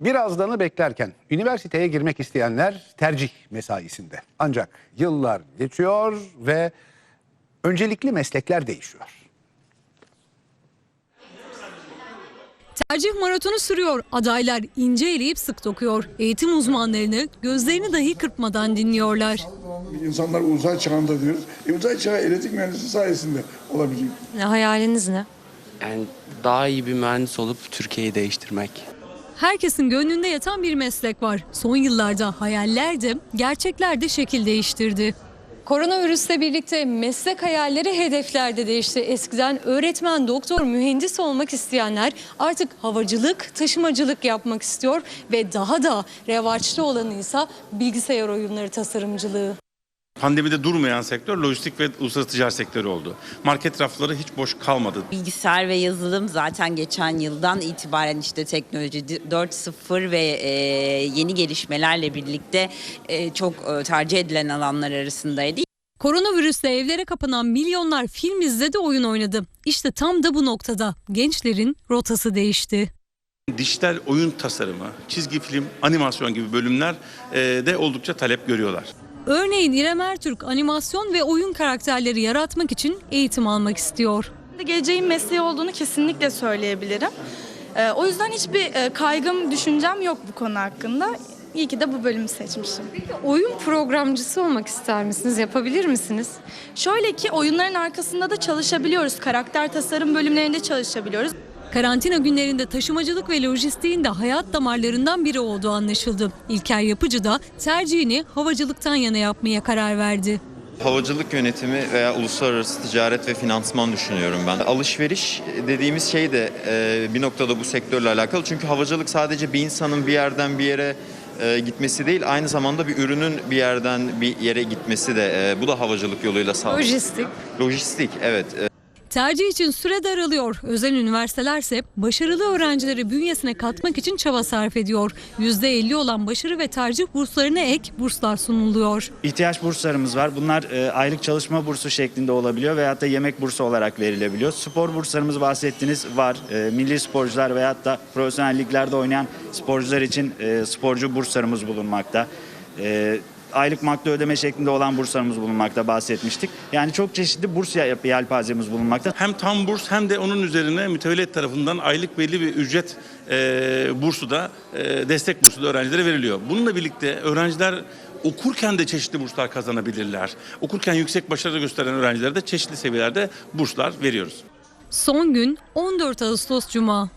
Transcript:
Birazdanı beklerken üniversiteye girmek isteyenler tercih mesaisinde. Ancak yıllar geçiyor ve öncelikli meslekler değişiyor. Tercih maratonu sürüyor. Adaylar ince eleyip sık dokuyor. Eğitim uzmanlarını gözlerini dahi kırpmadan dinliyorlar. İnsanlar uzay çağında diyoruz. E, uzay çağı elektrik mühendisi sayesinde olabiliyor. Hayaliniz ne? Yani daha iyi bir mühendis olup Türkiye'yi değiştirmek. Herkesin gönlünde yatan bir meslek var. Son yıllarda hayaller de gerçekler de şekil değiştirdi. Koronavirüsle birlikte meslek hayalleri hedeflerde değişti. Eskiden öğretmen, doktor, mühendis olmak isteyenler artık havacılık, taşımacılık yapmak istiyor ve daha da revaçta olanı ise bilgisayar oyunları tasarımcılığı. Pandemide durmayan sektör lojistik ve uluslararası ticaret sektörü oldu. Market rafları hiç boş kalmadı. Bilgisayar ve yazılım zaten geçen yıldan itibaren işte teknoloji 4.0 ve e, yeni gelişmelerle birlikte e, çok e, tercih edilen alanlar arasındaydı. Koronavirüsle evlere kapanan milyonlar film izledi, oyun oynadı. İşte tam da bu noktada gençlerin rotası değişti. Dijital oyun tasarımı, çizgi film, animasyon gibi bölümler de oldukça talep görüyorlar. Örneğin İrem Ertürk animasyon ve oyun karakterleri yaratmak için eğitim almak istiyor. Geleceğin mesleği olduğunu kesinlikle söyleyebilirim. Ee, o yüzden hiçbir e, kaygım, düşüncem yok bu konu hakkında. İyi ki de bu bölümü seçmişim. Oyun programcısı olmak ister misiniz? Yapabilir misiniz? Şöyle ki oyunların arkasında da çalışabiliyoruz. Karakter tasarım bölümlerinde çalışabiliyoruz. Karantina günlerinde taşımacılık ve lojistiğin de hayat damarlarından biri olduğu anlaşıldı. İlker Yapıcı da tercihini havacılıktan yana yapmaya karar verdi. Havacılık yönetimi veya uluslararası ticaret ve finansman düşünüyorum ben. Alışveriş dediğimiz şey de e, bir noktada bu sektörle alakalı. Çünkü havacılık sadece bir insanın bir yerden bir yere e, gitmesi değil, aynı zamanda bir ürünün bir yerden bir yere gitmesi de e, bu da havacılık yoluyla sağlanıyor. Lojistik. Lojistik, evet. Tercih için süre daralıyor. Özel üniversitelerse başarılı öğrencileri bünyesine katmak için çaba sarf ediyor. %50 olan başarı ve tercih burslarına ek burslar sunuluyor. İhtiyaç burslarımız var. Bunlar e, aylık çalışma bursu şeklinde olabiliyor veyahut da yemek bursu olarak verilebiliyor. Spor burslarımız bahsettiniz var. E, milli sporcular veyahut da profesyonel liglerde oynayan sporcular için e, sporcu burslarımız bulunmakta. E, aylık makta ödeme şeklinde olan burslarımız bulunmakta bahsetmiştik. Yani çok çeşitli burs yel- yelpazemiz bulunmakta. Hem tam burs hem de onun üzerine mütevellit tarafından aylık belli bir ücret e, bursu da e, destek bursu da öğrencilere veriliyor. Bununla birlikte öğrenciler okurken de çeşitli burslar kazanabilirler. Okurken yüksek başarı gösteren öğrencilere de çeşitli seviyelerde burslar veriyoruz. Son gün 14 Ağustos Cuma.